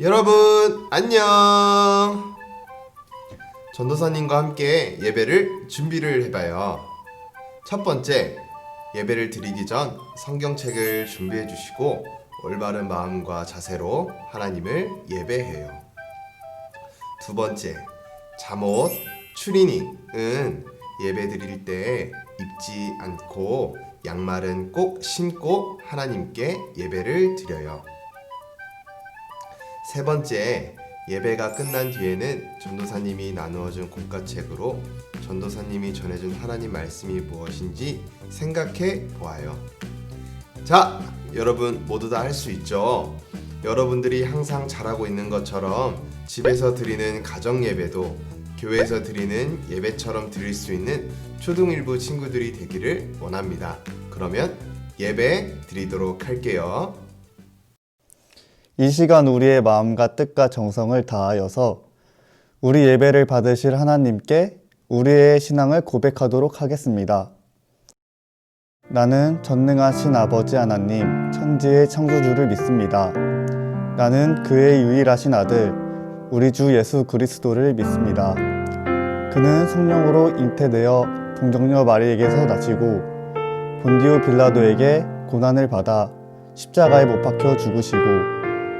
여러분 안녕. 전도사님과 함께 예배를 준비를 해봐요. 첫 번째 예배를 드리기 전 성경책을 준비해 주시고 올바른 마음과 자세로 하나님을 예배해요. 두 번째 잠옷 추리닝은 예배 드릴 때 입지 않고 양말은 꼭 신고 하나님께 예배를 드려요. 세 번째, 예배가 끝난 뒤에는 전도사님이 나누어준 곡가책으로 전도사님이 전해준 하나님 말씀이 무엇인지 생각해 보아요. 자, 여러분 모두 다 할 수 있죠? 여러분들이 항상 잘하고 있는 것처럼 집에서 드리는 가정 예배도 교회에서 드리는 예배처럼 드릴 수 있는 초등일부 친구들이 되기를 원합니다. 그러면 예배 드리도록 할게요. 이 시간 우리의 마음과 뜻과 정성을 다하여서 우리 예배를 받으실 하나님께 우리의 신앙을 고백하도록 하겠습니다. 나는 전능하신 아버지 하나님, 천지의 창조주를 믿습니다. 나는 그의 유일하신 아들, 우리 주 예수 그리스도를 믿습니다. 그는 성령으로 잉태되어 동정녀 마리에게서 나시고 본디오 빌라도에게 고난을 받아 십자가에 못 박혀 죽으시고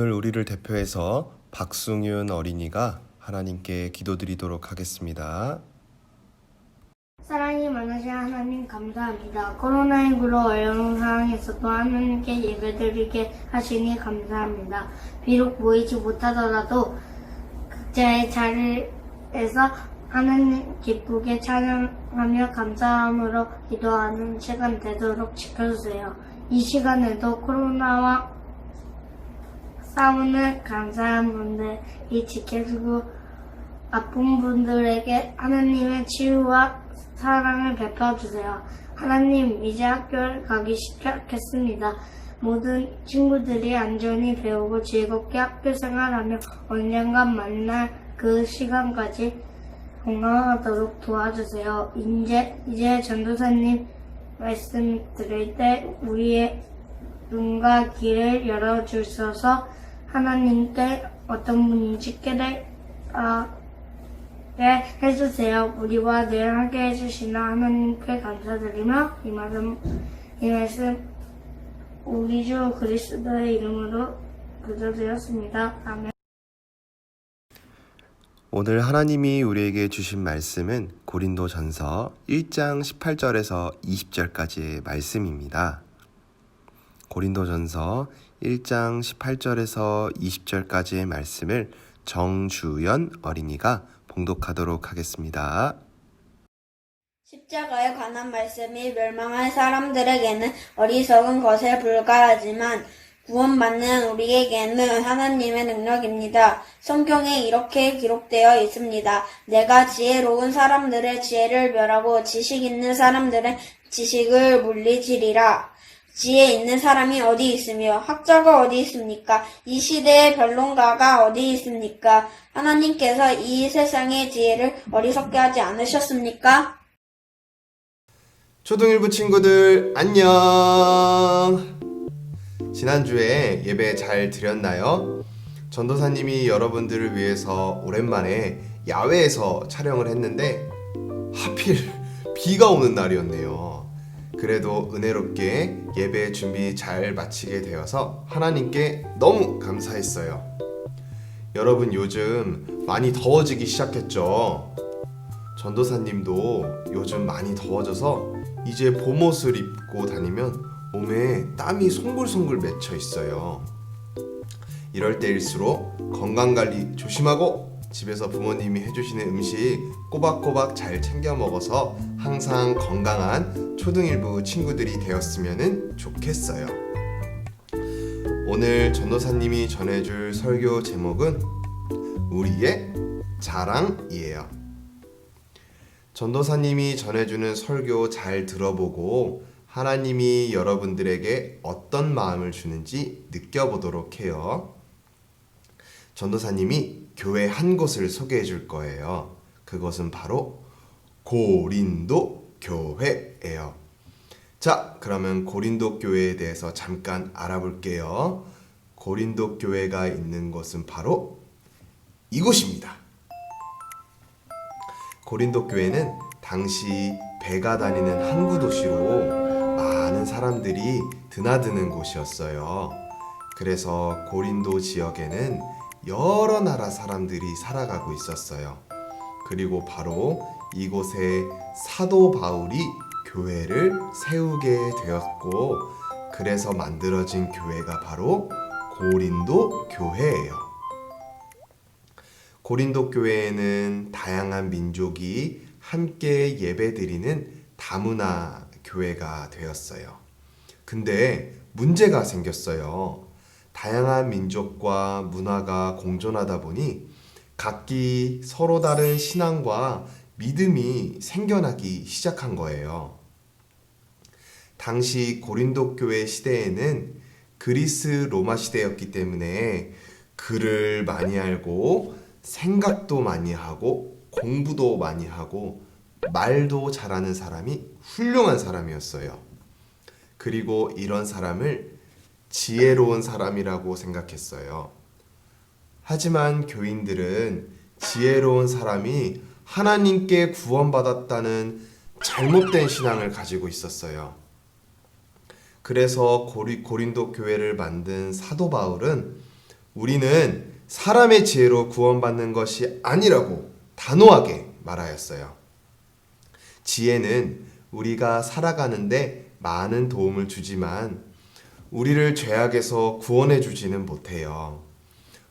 오늘 우리를 대표해서 박승윤 어린이가 하나님께 기도드리도록 하겠습니다. 사랑이 많으신 하나님 감사합니다. 코로나19로 어려운 상황에서도 하나님께 예배드리게 하시니 감사합니다. 비록 보이지 못하더라도 각자의 자리에서 하나님 기쁘게 찬양하며 감사함으로 기도하는 시간 되도록 지켜주세요. 이 시간에도 코로나와 싸우는 감사한 분들이 지켜주고 아픈 분들에게 하나님의 치유와 사랑을 베풀어주세요. 하나님, 이제 학교를 가기 시작했습니다. 모든 친구들이 안전히 배우고 즐겁게 학교 생활하며 언젠간 만날 그 시간까지 건강하도록 도와주세요. 이제, 이제 전도사님 말씀 들을 때 우리의 눈과 귀를 열어주셔서 하나님께 어떤 분인지 깨달, 아, 네, 해주세요. 우리와 늘 함께 해주시는 하나님께 감사드리며 이 말씀, 이 말씀 우리 주 그리스도의 이름으로 부탁드렸습니다. 아멘. 오늘 하나님이 우리에게 주신 말씀은 고린도전서 1장 18절에서 20절까지의 말씀입니다. 고린도전서 1장 18절에서 20절까지의 말씀을 정주연 어린이가 봉독하도록 하겠습니다. 십자가에 관한 말씀이 멸망할 사람들에게는 어리석은 것에 불과하지만 구원받는 우리에게는 하나님의 능력입니다. 성경에 이렇게 기록되어 있습니다. 내가 지혜로운 사람들의 지혜를 멸하고 지식 있는 사람들의 지식을 물리치리라. 지혜 있는 사람이 어디 있으며 학자가 어디 있습니까? 이 시대의 변론가가 어디 있습니까? 하나님께서 이 세상의 지혜를 어리석게 하지 않으셨습니까? 초등일부 친구들 안녕. 지난주에 예배 잘 드렸나요? 전도사님이 여러분들을 위해서 오랜만에 야외에서 촬영을 했는데 하필 비가 오는 날이었네요. 그래도 은혜롭게 예배 준비 잘 마치게 되어서 하나님께 너무 감사했어요. 여러분 요즘 많이 더워지기 시작했죠? 전도사님도 요즘 많이 더워져서 이제 봄옷을 입고 다니면 몸에 땀이 송글송글 맺혀 있어요. 이럴 때일수록 건강 관리 조심하고 집에서 부모님이 해주시는 음식 꼬박꼬박 잘 챙겨 먹어서 항상 건강한 초등일부 친구들이 되었으면 좋겠어요. 오늘 전도사님이 전해줄 설교 제목은 우리의 자랑이에요. 전도사님이 전해주는 설교 잘 들어보고 하나님이 여러분들에게 어떤 마음을 주는지 느껴보도록 해요. 전도사님이 교회 한 곳을 소개해 줄 거예요. 그것은 바로 고린도 교회예요. 자, 그러면 고린도 교회에 대해서 잠깐 알아볼게요. 고린도 교회가 있는 곳은 바로 이곳입니다. 고린도 교회는 당시 배가 다니는 항구 도시로 많은 사람들이 드나드는 곳이었어요. 그래서 고린도 지역에는 여러 나라 사람들이 살아가고 있었어요. 그리고 바로 이곳에 사도 바울이 교회를 세우게 되었고, 그래서 만들어진 교회가 바로 고린도 교회예요. 고린도 교회에는 다양한 민족이 함께 예배드리는 다문화 교회가 되었어요. 근데 문제가 생겼어요. 다양한 민족과 문화가 공존하다 보니 각기 서로 다른 신앙과 믿음이 생겨나기 시작한 거예요. 당시 고린도 교회 시대에는 그리스 로마 시대였기 때문에 글을 많이 알고 생각도 많이 하고 공부도 많이 하고 말도 잘하는 사람이 훌륭한 사람이었어요. 그리고 이런 사람을 지혜로운 사람이라고 생각했어요. 하지만 교인들은 지혜로운 사람이 하나님께 구원받았다는 잘못된 신앙을 가지고 있었어요. 그래서 고리, 고린도 교회를 만든 사도 바울은 우리는 사람의 지혜로 구원받는 것이 아니라고 단호하게 말하였어요. 지혜는 우리가 살아가는데 많은 도움을 주지만 우리를 죄악에서 구원해 주지는 못해요.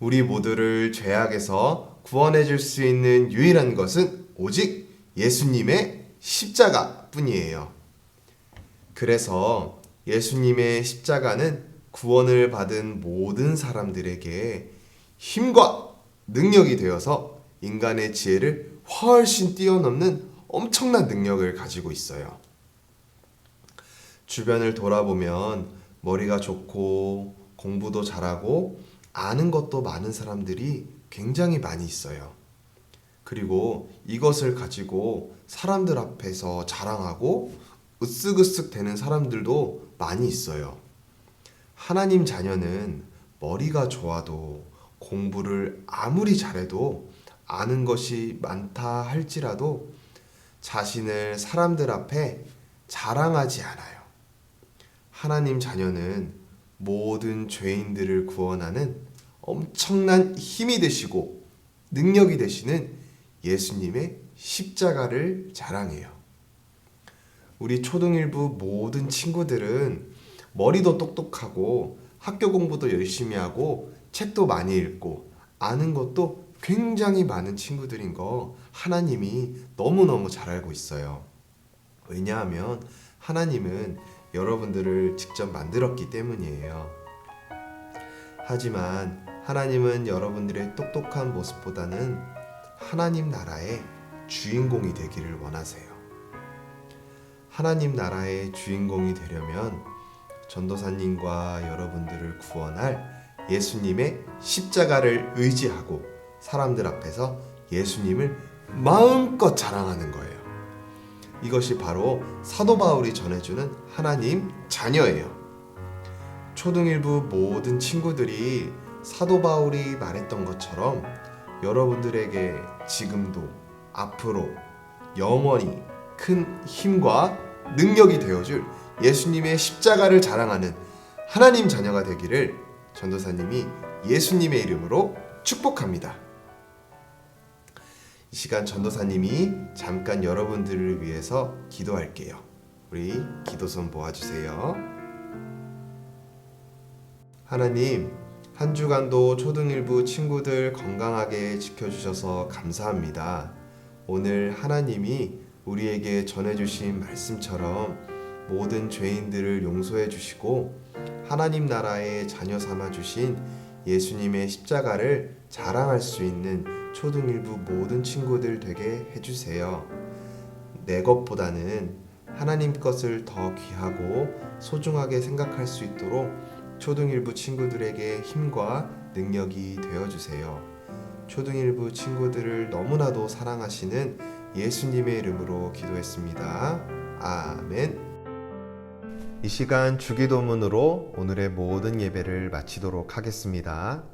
우리 모두를 죄악에서 구원해 줄 수 있는 유일한 것은 오직 예수님의 십자가 뿐이에요. 그래서 예수님의 십자가는 구원을 받은 모든 사람들에게 힘과 능력이 되어서 인간의 지혜를 훨씬 뛰어넘는 엄청난 능력을 가지고 있어요. 주변을 돌아보면 머리가 좋고 공부도 잘하고 아는 것도 많은 사람들이 굉장히 많이 있어요. 그리고 이것을 가지고 사람들 앞에서 자랑하고 으쓱으쓱 되는 사람들도 많이 있어요. 하나님 자녀는 머리가 좋아도 공부를 아무리 잘해도 아는 것이 많다 할지라도 자신을 사람들 앞에 자랑하지 않아요. 하나님 자녀는 모든 죄인들을 구원하는 엄청난 힘이 되시고 능력이 되시는 예수님의 십자가를 자랑해요. 우리 초등일부 모든 친구들은 머리도 똑똑하고 학교 공부도 열심히 하고 책도 많이 읽고 아는 것도 굉장히 많은 친구들인 거 하나님이 너무너무 잘 알고 있어요. 왜냐하면 하나님은 여러분들을 직접 만들었기 때문이에요. 하지만 하나님은 여러분들의 똑똑한 모습보다는 하나님 나라의 주인공이 되기를 원하세요. 하나님 나라의 주인공이 되려면 전도사님과 여러분들을 구원할 예수님의 십자가를 의지하고 사람들 앞에서 예수님을 마음껏 자랑하는 거예요. 이것이 바로 사도 바울이 전해주는 하나님 자녀예요. 초등일부 모든 친구들이 사도 바울이 말했던 것처럼 여러분들에게 지금도 앞으로 영원히 큰 힘과 능력이 되어줄 예수님의 십자가를 자랑하는 하나님 자녀가 되기를 전도사님이 예수님의 이름으로 축복합니다. 이 시간 전도사님이 잠깐 여러분들을 위해서 기도할게요. 우리 기도 손 모아주세요. 하나님, 한 주간도 초등일부 친구들 건강하게 지켜주셔서 감사합니다. 오늘 하나님이 우리에게 전해주신 말씀처럼 모든 죄인들을 용서해 주시고 하나님 나라의 자녀 삼아 주신 예수님의 십자가를 자랑할 수 있는 초등일부 모든 친구들 되게 해주세요. 내 것보다는 하나님 것을 더 귀하고 소중하게 생각할 수 있도록 초등일부 친구들에게 힘과 능력이 되어 주세요. 초등일부 친구들을 너무나도 사랑하시는 예수님의 이름으로 기도했습니다. 아멘. 이 시간 주기도문으로 오늘의 모든 예배를 마치도록 하겠습니다.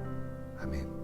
아멘.